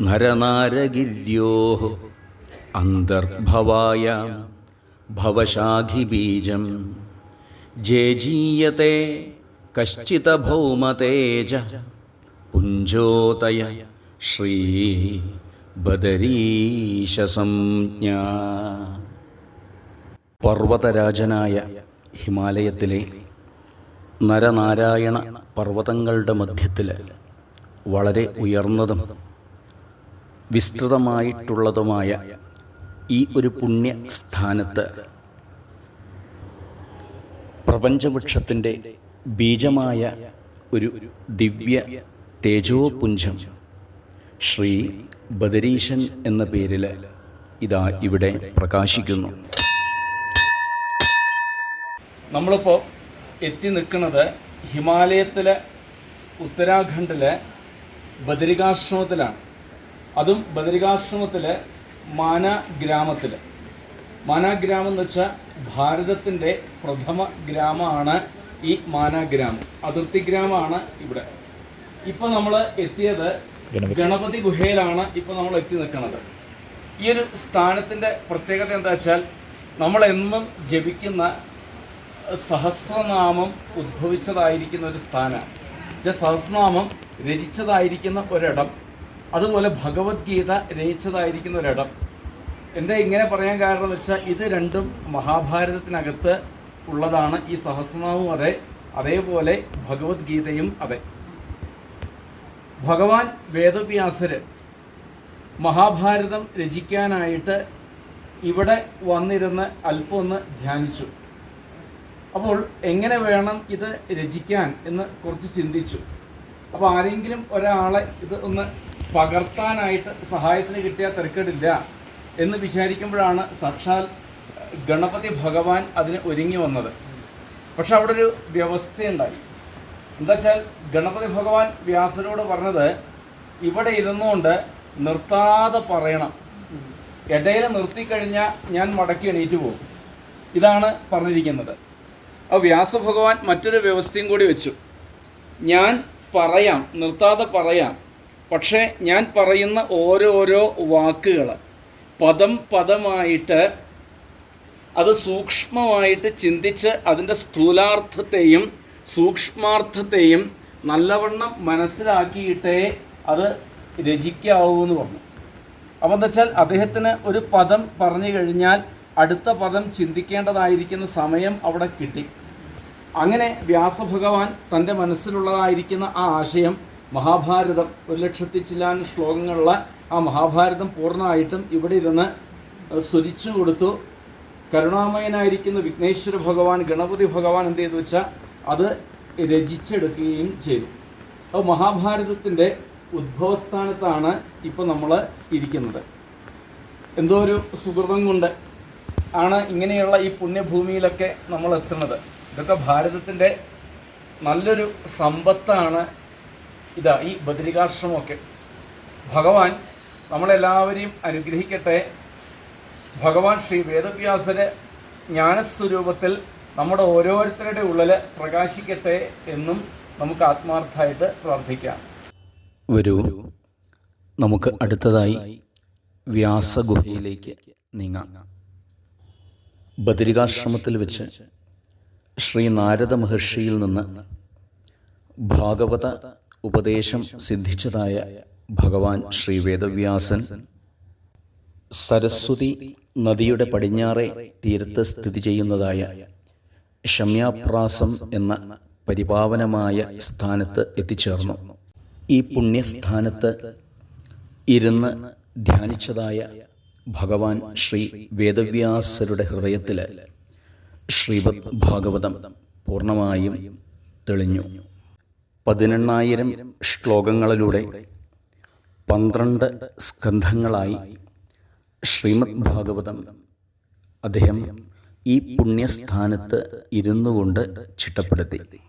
നരനാരഗിര്യോ അന്തർഭവായ ഭവശാഖിബീജം ജേജീയത്തെ കശ്ചിത ഭൗമതേജ പുഞ്ചോതയ ശ്രീ ബദരീശസംജ്ഞ. പർവതരാജനായ ഹിമാലയത്തിലെ നരനാരായണ പർവതങ്ങളുടെ മധ്യത്തിൽ വളരെ ഉയർന്നതും വിസ്തൃതമായിട്ടുള്ളതുമായ ഈ ഒരു പുണ്യ സ്ഥാനത്ത് പ്രപഞ്ചവൃക്ഷത്തിന്റെ ബീജമായ ഒരു ദിവ്യ തേജോപുഞ്ചം ശ്രീ ബദരീശൻ എന്ന പേരിൽ ഇതാ ഇവിടെ പ്രകാശിക്കുന്നു. നമ്മളിപ്പോൾ എത്തി നിൽക്കുന്നത് ഹിമാലയത്തിലെ ഉത്തരാഖണ്ഡിലെ ബദരികാശ്രമത്തിലാണ്. അതും ബദരികാശ്രമത്തിലെ മാന ഗ്രാമത്തിൽ മാന ഗ്രാമം എന്ന് വെച്ചാൽ ഭാരതത്തിന്റെ പ്രഥമ ഗ്രാമമാണ് ഈ മാന ഗ്രാമം. അതിർത്തി ഗ്രാമമാണ് ഇവിടെ. ഇപ്പം നമ്മൾ എത്തിയത് ഗണപതി. ഗുഹയിലാണ് ഇപ്പം നമ്മൾ എത്തി നിൽക്കുന്നത്. ഈ ഒരു സ്ഥാനത്തിന്റെ പ്രത്യേകത എന്താ വെച്ചാൽ നമ്മളെന്നും ജപിക്കുന്ന സഹസ്രനാമം ഉദ്ഭവിച്ചതായിരിക്കുന്ന ഒരു സ്ഥാനമാണ്. സഹസ്രനാമം രചിച്ചതായിരിക്കുന്ന ഒരിടം അതുപോലെ ഭഗവത്ഗീത രചിച്ചതായിരിക്കുന്ന ഒരിടം എന്താ ഇങ്ങനെ പറയാൻ കാരണം എന്ന് വെച്ചാൽ ഇത് രണ്ടും മഹാഭാരതത്തിനകത്ത് ഉള്ളതാണ് ഈ സഹസ്രനാമവും അതെ അതേപോലെ ഭഗവത്ഗീതയും അതെ. ഭഗവാൻ വേദവ്യാസര് മഹാഭാരതം രചിക്കാനായിട്ട് ഇവിടെ വന്നിരുന്ന് അല്പമൊന്ന് ധ്യാനിച്ചു. അപ്പോൾ എങ്ങനെ വേണം ഇത് രചിക്കാൻ എന്ന് കുറച്ച് ചിന്തിച്ചു. അപ്പോൾ ആരെങ്കിലും ഒരാളെ ഇത് ഒന്ന് പകർത്താനായിട്ട് സഹായത്തിന് കിട്ടിയാൽ തിരക്കേടില്ല എന്ന് വിചാരിക്കുമ്പോഴാണ് സാക്ഷാൽ ഗണപതി ഭഗവാൻ അതിന് ഒരുങ്ങി വന്നത്. പക്ഷെ അവിടെ ഒരു വ്യവസ്ഥയുണ്ടായി. എന്താ വെച്ചാൽ ഗണപതി ഭഗവാൻ വ്യാസനോട് പറഞ്ഞത് ഇവിടെ ഇരുന്നുകൊണ്ട് നിർത്താതെ പറയണം. ഇടയിൽ നിർത്തിക്കഴിഞ്ഞാൽ ഞാൻ മടക്കി എണീറ്റ് പോകും. ഇതാണ് പറഞ്ഞിരിക്കുന്നത്. അപ്പോൾ വ്യാസഭഗവാൻ മറ്റൊരു വ്യവസ്ഥയും കൂടി വെച്ചു. ഞാൻ പറയാം നിർത്താതെ പറയാം. പക്ഷേ ഞാൻ പറയുന്ന ഓരോരോ വാക്കുകൾ പദം പദമായിട്ട് അത് സൂക്ഷ്മമായിട്ട് ചിന്തിച്ച് അതിന്റെ സ്ഥൂലാർത്ഥത്തെയും സൂക്ഷ്മാർത്ഥത്തെയും നല്ലവണ്ണം മനസ്സിലാക്കിയിട്ടേ അത് രചിക്കാവൂ എന്ന് പറഞ്ഞു. അപ്പോൾ എന്താ വെച്ചാൽ അദ്ദേഹത്തിന് ഒരു പദം പറഞ്ഞു കഴിഞ്ഞാൽ അടുത്ത പദം ചിന്തിക്കേണ്ടതായിരിക്കുന്ന സമയം അവിടെ കിട്ടി. അങ്ങനെ വ്യാസഭഗവാൻ തന്റെ മനസ്സിലുള്ളതായിരിക്കുന്ന ആ ആശയം മഹാഭാരതം ഒരു ലക്ഷത്തി ചില്ലാൻ ശ്ലോകങ്ങളുള്ള ആ മഹാഭാരതം പൂർണമായിട്ടും ഇവിടെ ഇരുന്ന് സ്വരിച്ചു കൊടുത്തു. കരുണാമയനായിരിക്കുന്ന വിഘ്നേശ്വര ഭഗവാൻ ഗണപതി ഭഗവാൻ എന്ത് ചെയ്തു വെച്ചാൽ അത് രചിച്ചെടുക്കുകയും ചെയ്തു. അപ്പോൾ മഹാഭാരതത്തിന്റെ ഉദ്ഭവസ്ഥാനത്താണ് ഇപ്പോൾ നമ്മൾ ഇരിക്കുന്നത്. എന്തോ ഒരു സുഹൃതം കൊണ്ട് ആണ് ഇങ്ങനെയുള്ള ഈ പുണ്യഭൂമിയിലൊക്കെ നമ്മൾ എത്തുന്നത് ഇതൊക്കെ ഭാരതത്തിന്റെ നല്ലൊരു സമ്പത്താണ് ഇതാ ഈ ബദരികാശ്രമമൊക്കെ. ഭഗവാൻ നമ്മളെല്ലാവരെയും അനുഗ്രഹിക്കട്ടെ. ഭഗവാൻ ശ്രീ വേദവ്യാസര് ജ്ഞാനസ്വരൂപത്തിൽ നമ്മുടെ ഓരോരുത്തരുടെ ഉള്ളിൽ പ്രകാശിക്കട്ടെ എന്നും നമുക്ക് ആത്മാർത്ഥമായിട്ട് പ്രാർത്ഥിക്കാം. വരൂ നമുക്ക് അടുത്തതായി വ്യാസഗുഹയിലേക്ക് നീങ്ങാം. ബദരികാശ്രമത്തിൽ വെച്ച് ശ്രീ നാരദ മഹർഷിയിൽ നിന്ന് ഭാഗവത ഉപദേശം സിദ്ധിച്ചതായ ഭഗവാൻ ശ്രീ വേദവ്യാസൻ സരസ്വതി നദിയുടെ പടിഞ്ഞാറെ തീരത്ത് സ്ഥിതി ചെയ്യുന്നതായ ഷമ്യാപ്രാസം എന്ന പരിപാവനമായ സ്ഥാനത്ത് എത്തിച്ചേർന്നു. ഈ പുണ്യസ്ഥാനത്ത് ഇരുന്ന് ധ്യാനിച്ചതായ ഭഗവാൻ ശ്രീ വേദവ്യാസരുടെ ഹൃദയത്തിൽ ശ്രീമദ് ഭാഗവതം പൂർണമായും തെളിഞ്ഞു. പതിനെണ്ണായിരം ശ്ലോകങ്ങളിലൂടെ പന്ത്രണ്ട് സ്കന്ധങ്ങളായി ശ്രീമദ് ഭാഗവതം അദ്ദേഹം ഈ പുണ്യസ്ഥാനത്ത് ഇരുന്നു കൊണ്ട് ചിട്ടപ്പെടുത്തി.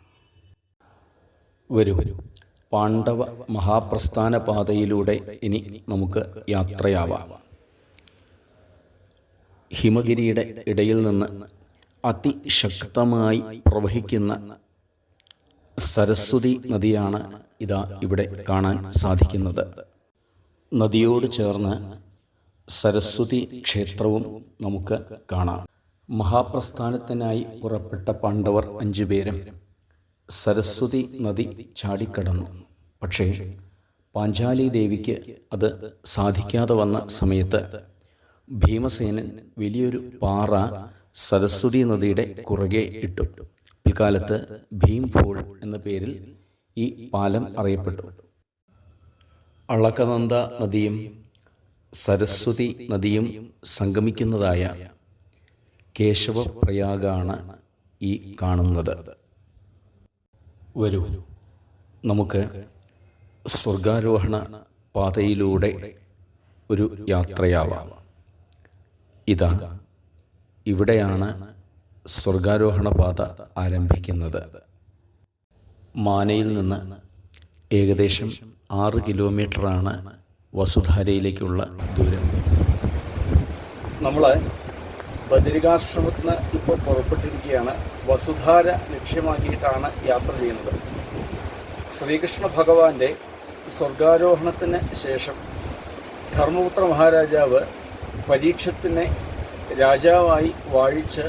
വരൂ. പാണ്ഡവ മഹാപ്രസ്ഥാന പാതയിലൂടെ ഇനി നമുക്ക് യാത്രയാവാം. ഹിമഗിരിയുടെ ഇടയിൽ നിന്ന് അതിശക്തമായി പ്രവഹിക്കുന്ന സരസ്വതി നദിയാണ് ഇതാ ഇവിടെ കാണാൻ സാധിക്കുന്നത്. നദിയോട് ചേർന്ന് സരസ്വതി ക്ഷേത്രവും നമുക്ക് കാണാം. മഹാപ്രസ്ഥാനത്തിനായി പുറപ്പെട്ട പാണ്ഡവർ അഞ്ചുപേരും സരസ്വതി നദി ചാടിക്കടന്നു. പക്ഷേ പാഞ്ചാലി ദേവിക്ക് അത് സാധിക്കാതെ വന്ന സമയത്ത് ഭീമസേനൻ വലിയൊരു പാറ സരസ്വതി നദിയുടെ കുറുകെ ഇട്ടു. പിൽക്കാലത്ത് ഭീം ഫോൾ എന്ന പേരിൽ ഈ പാലം അറിയപ്പെട്ടു. അളക്കനന്ദ നദിയും സരസ്വതി നദിയും സംഗമിക്കുന്നതായ കേശവപ്രയാഗാണ് ഈ കാണുന്നത്. വരൂ നമുക്ക് സ്വർഗാരോഹണ പാതയിലൂടെ ഒരു യാത്രയാവാം. ഇതാ ഇവിടെയാണ് സ്വർഗാരോഹണ പാത ആരംഭിക്കുന്നത്. മാനയിൽ നിന്ന് ഏകദേശം ആറ് കിലോമീറ്ററാണ് വസുധാരയിലേക്കുള്ള ദൂരം. നമ്മൾ ബദരികാശ്രമത്തിന് ഇപ്പോൾ പുറപ്പെട്ടിരിക്കുകയാണ്. വസുധാര ലക്ഷ്യമാക്കിയിട്ടാണ് യാത്ര ചെയ്യുന്നത്. ശ്രീകൃഷ്ണ ഭഗവാന്റെ സ്വർഗാരോഹണത്തിന് ശേഷം ധർമ്മപുത്ര മഹാരാജാവ് പരീക്ഷത്തിനെ രാജാവായി വാഴിച്ച്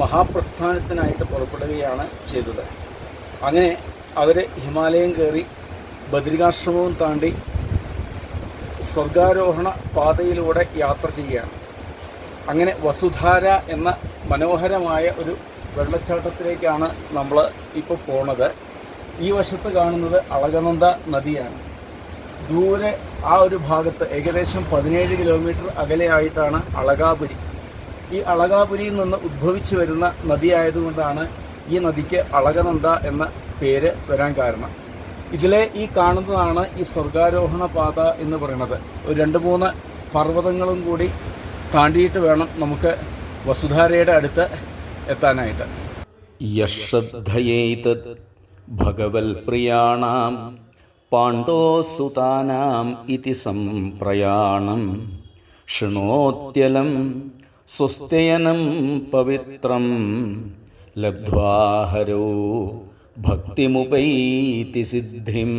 മഹാപ്രസ്ഥാനത്തിനായിട്ട് പുറപ്പെടുകയാണ് ചെയ്തത്. അങ്ങനെ അവർ ഹിമാലയം കയറി ബദരികാശ്രമവും താണ്ടി സ്വർഗാരോഹണ പാതയിലൂടെ യാത്ര ചെയ്യുകയാണ്. അങ്ങനെ വസുധാര എന്ന മനോഹരമായ ഒരു വെള്ളച്ചാട്ടത്തിലേക്കാണ് നമ്മൾ ഇപ്പോൾ പോണത്. ഈ വശത്ത് കാണുന്നത് അളകനന്ദ നദിയാണ്. ദൂരെ ആ ഒരു ഭാഗത്ത് ഏകദേശം പതിനേഴ് കിലോമീറ്റർ അകലെയായിട്ടാണ് അളകാപുരി. ഈ അളകാപുരിയിൽ നിന്ന് ഉദ്ഭവിച്ചു വരുന്ന നദിയായതുകൊണ്ടാണ് ഈ നദിക്ക് അളകനന്ദ എന്ന പേര് വരാൻ കാരണം. ഇതിലെ ഈ കാണുന്നതാണ് ഈ സ്വർഗാരോഹണ പാത എന്ന് പറയുന്നത്. ഒരു രണ്ട് മൂന്ന് പർവതങ്ങളും കൂടി താണ്ടിയിട്ട് വേണം നമുക്ക് വസുധാരയുടെ അടുത്ത് എത്താനായിട്ട്. യശ്രദ്ധയേതത് ഭഗവൽപ്രിയാണാം പാണ്ഡോസുതാനാം ഇതി സംപ്രയാണം. ശൃണോത്യലം സ്വസ്തയനം പവിത്രം ലബ്ധ്വാഹരോ ഭക്തിമുപൈതി സിദ്ധിം.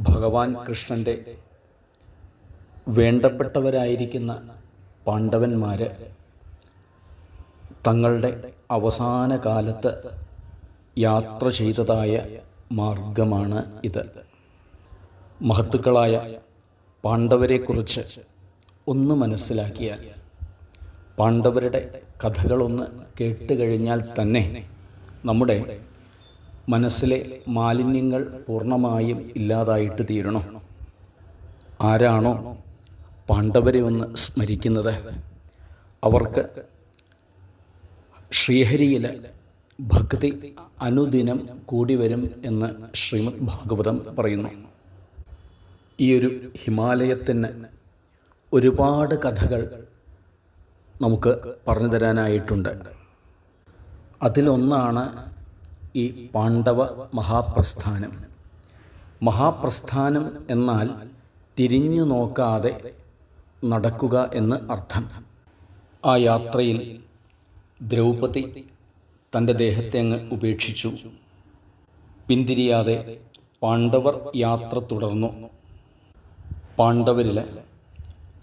ഭഗവാൻ കൃഷ്ണന്റെ വേണ്ടപ്പെട്ടവരായിരിക്കുന്ന പാണ്ഡവന്മാർ തങ്ങളുടെ അവസാന കാലത്ത് യാത്ര ചെയ്തതായ മാർഗമാണ് ഇത്. മഹത്തുക്കളായ പാണ്ഡവരെക്കുറിച്ച് ഒന്ന് മനസ്സിലാക്കിയാൽ പാണ്ഡവരുടെ കഥകളൊന്ന് കേട്ടുകഴിഞ്ഞാൽ തന്നെ നമ്മുടെ മനസ്സിലെ മാലിന്യങ്ങൾ പൂർണമായും ഇല്ലാതായിട്ട് തീരണോ? ആരാണോ പാണ്ഡവരെ ഒന്ന് സ്മരിക്കുന്നത്? അവർക്ക് ശ്രീഹരിയിൽ ഭക്തി അനുദിനം കൂടി വരും എന്ന് ശ്രീമദ് ഭാഗവതം പറയുന്നു. ഈ ഒരു ഹിമാലയത്തിന് ഒരുപാട് കഥകൾ നമുക്ക് പറഞ്ഞു തരാനായിട്ടുണ്ട്. അതിലൊന്നാണ് ഈ പാണ്ഡവ മഹാപ്രസ്ഥാനം. മഹാപ്രസ്ഥാനം എന്നാൽ തിരിഞ്ഞു നോക്കാതെ നടക്കുക എന്ന് അർത്ഥം. ആ യാത്രയിൽ ദ്രൗപദി തന്റെ ദേഹത്തെ അങ്ങ് ഉപേക്ഷിച്ചു. പിന്തിരിയാതെ പാണ്ഡവർ യാത്ര തുടർന്നു. പാണ്ഡവരിൽ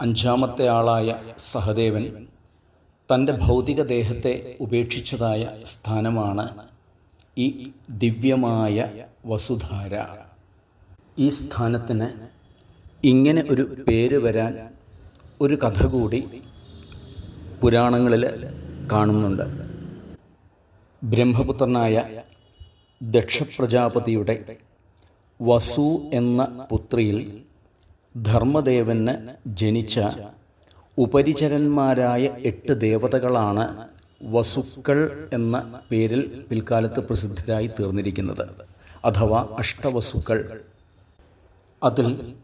അഞ്ചാമത്തെ ആളായ സഹദേവൻ തന്റെ ഭൗതിക ദേഹത്തെ ഉപേക്ഷിച്ചതായ സ്ഥാനമാണ് ഈ ദിവ്യമായ വസുധാര. ഈ സ്ഥാനത്തിന് ഇങ്ങനെ ഒരു പേര് വരാൻ ഒരു കഥ കൂടി പുരാണങ്ങളിൽ കാണുന്നുണ്ട്. ബ്രഹ്മപുത്രനായ ദക്ഷപ്രജാപതിയുടെ വസു എന്ന പുത്രിയിൽ ധർമ്മദേവന് ജനിച്ച ഉപരിചരന്മാരായ എട്ട് ദേവതകളാണ് വസുക്കൾ എന്ന പേരിൽ പിൽക്കാലത്ത് പ്രസിദ്ധരായി തീർന്നിരിക്കുന്നത് അഥവാ അഷ്ടവസുക്കൾ. അതിൽ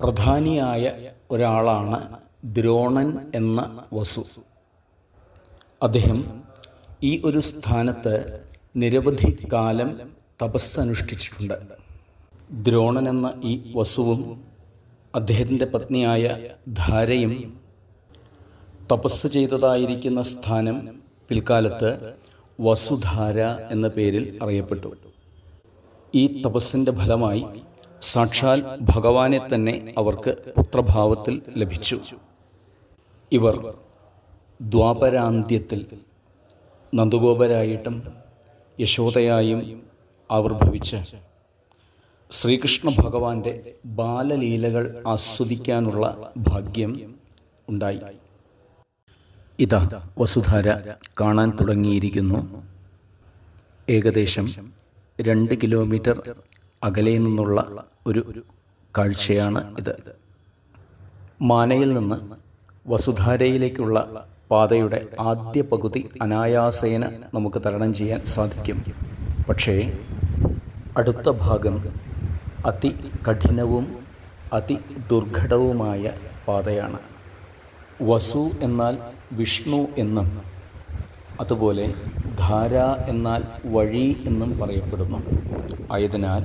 പ്രധാനിയായ ഒരാളാണ് ദ്രോണൻ എന്ന വസു. അദ്ദേഹം ഈ ഒരു സ്ഥാനത്ത് നിരവധി കാലം തപസ്സനുഷ്ഠിച്ചിട്ടുണ്ട്. ദ്രോണൻ എന്ന ഈ വസുവും അദ്ദേഹത്തിന്റെ പത്നിയായ ധാരയും തപസ് ചെയ്തതായിരിക്കുന്ന സ്ഥാനം പിൽക്കാലത്ത് വസുധാര എന്ന പേരിൽ അറിയപ്പെട്ടു. ഈ തപസ്സിന്റെ ഫലമായി സാക്ഷാൽ ഭഗവാനെ തന്നെ അവർക്ക് പുത്രഭാവത്തിൽ ലഭിച്ചു. ഇവർ ദ്വാപരാന്ത്യത്തിൽ നന്ദഗോപരായിട്ടും യശോദയായും ആവിർഭവിച്ച്. ശ്രീകൃഷ്ണ ഭഗവാന്റെ ബാലലീലകൾ ആസ്വദിക്കാനുള്ള ഭാഗ്യം ഉണ്ടായി. ഇതാ വസുധാര കാണാൻ തുടങ്ങിയിരിക്കുന്നു. ഏകദേശം രണ്ട് കിലോമീറ്റർ അകലെ നിന്നുള്ള ഒരു കാഴ്ചയാണ് ഇത്. മാനയിൽ നിന്ന് വസുധാരയിലേക്കുള്ള പാതയുടെ ആദ്യ പകുതി അനായാസേന നമുക്ക് തരണം ചെയ്യാൻ സാധിക്കും. പക്ഷേ അടുത്ത ഭാഗം അതി കഠിനവും അതി ദുർഘടവുമായ പാതയാണ്. വസു എന്നാൽ വിഷ്ണു എന്നും അതുപോലെ ധാര എന്നാൽ വഴി എന്നും പറയപ്പെടുന്നു. ആയതിനാൽ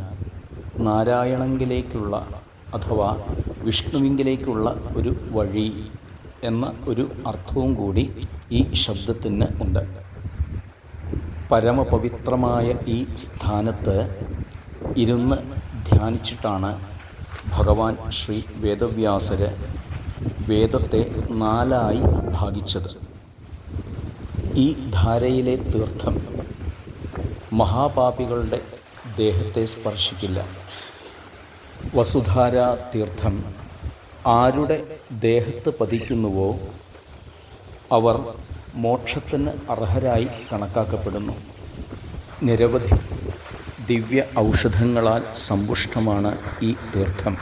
നാരായണങ്കിലേക്കുള്ള അഥവാ വിഷ്ണുവിങ്കിലേക്കുള്ള ഒരു വഴി എന്ന ഒരു അർത്ഥവും കൂടി ഈ ശബ്ദത്തിന് ഉണ്ട്. പരമപവിത്രമായ ഈ സ്ഥാനത്ത് ഇരുന്ന് ധ്യാനിച്ചിട്ടാണ് ഭഗവാൻ ശ്രീ വേദവ്യാസര് വേദത്തെ നാലായി ഭാഗിച്ചത്. ഈ ധാരയിലെ തീർത്ഥം മഹാപാപികളുടെ ദേഹത്തെ സ്പർശിക്കില്ല. വസുധാര തീർത്ഥം ആരുടെ ദേഹത്ത് പതിക്കുന്നുവോ അവർ മോക്ഷത്തിന് അർഹരായി കണക്കാക്കപ്പെടുന്നു. നിരവധി ദിവ്യ ഔഷധങ്ങളാൽ സമ്പുഷ്ടമാണ് ഈ തീർത്ഥം.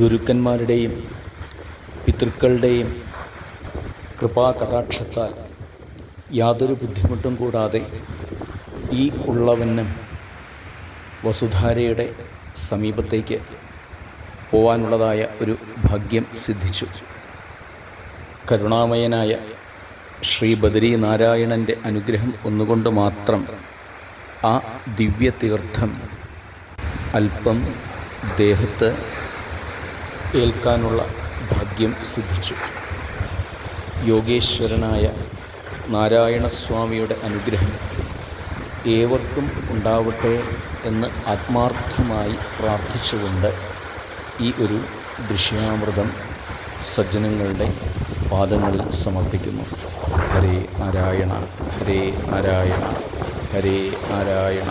ഗുരുക്കന്മാരുടെയും പിതൃക്കളുടെയും കൃപാകടാക്ഷത്താൽ യാതൊരു ബുദ്ധിമുട്ടും കൂടാതെ ഈ ഉള്ളവനും വസുധാരയുടെ സമീപത്തേക്ക് പോവാനുള്ളതായ ഒരു ഭാഗ്യം സിദ്ധിച്ചു. കരുണാമയനായ ശ്രീ ബദരി നാരായണന്റെ അനുഗ്രഹം ഒന്നുകൊണ്ട് മാത്രം ആ ദിവ്യ തീർത്ഥം അല്പം ദേഹത്ത് ഏൽക്കാനുള്ള ഭാഗ്യം സിദ്ധിച്ചു. യോഗേശ്വരനായ നാരായണസ്വാമിയുടെ അനുഗ്രഹം ഏവർക്കും ഉണ്ടാവട്ടെ എന്ന് ആത്മാർത്ഥമായി പ്രാർത്ഥിച്ചുകൊണ്ട് ഈ ഒരു ദൃശ്യാമൃതം സജ്ജനങ്ങളുടെ പാദങ്ങളിൽ സമർപ്പിക്കുന്നു. ഹരേ നാരായണ ഹരേ നാരായണ. ഹരി നാരായണ.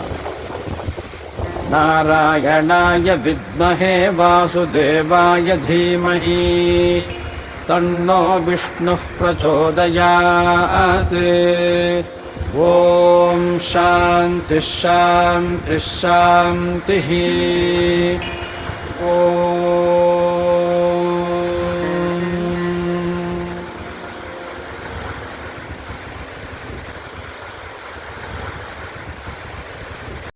നാരായണായ വിദ്മഹേ വാസുദേവായ ധീമഹി. തണ്ണോ വിഷ്ണു പ്രചോദയാത്. ഓം ശാന്തി ശാന്തി ശാന്തി